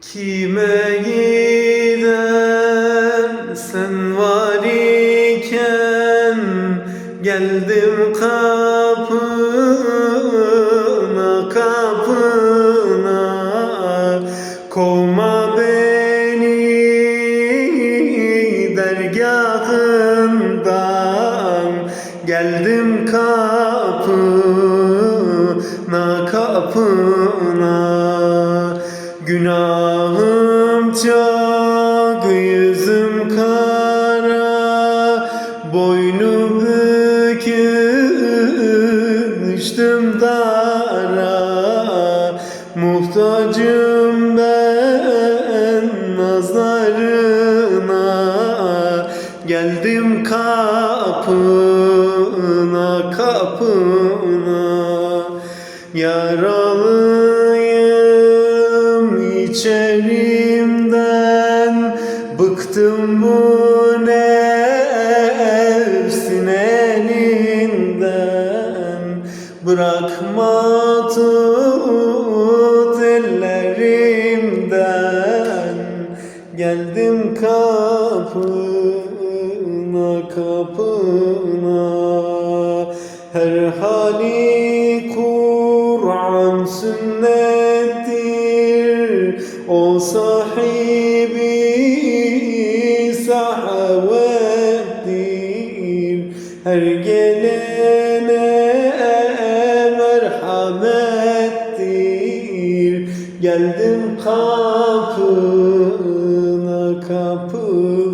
Kime giden? Sen var iken Geldim kapına kapına. Kovma beni dergahından. Geldim kapına kapına Günahım çok yüzüm kara Boynu bükük düştüm dara. Muhtacım ben nazlarına Geldim kapına kapına. Yaralıyım içerimden Bıktım bu nefsin elinden. Bırakma tut ellerimden. Geldim kapına kapına. Her hali Kur'an sünnettir o sahibi sahavet din Her gelene merhamettir. Geldim kapına kapına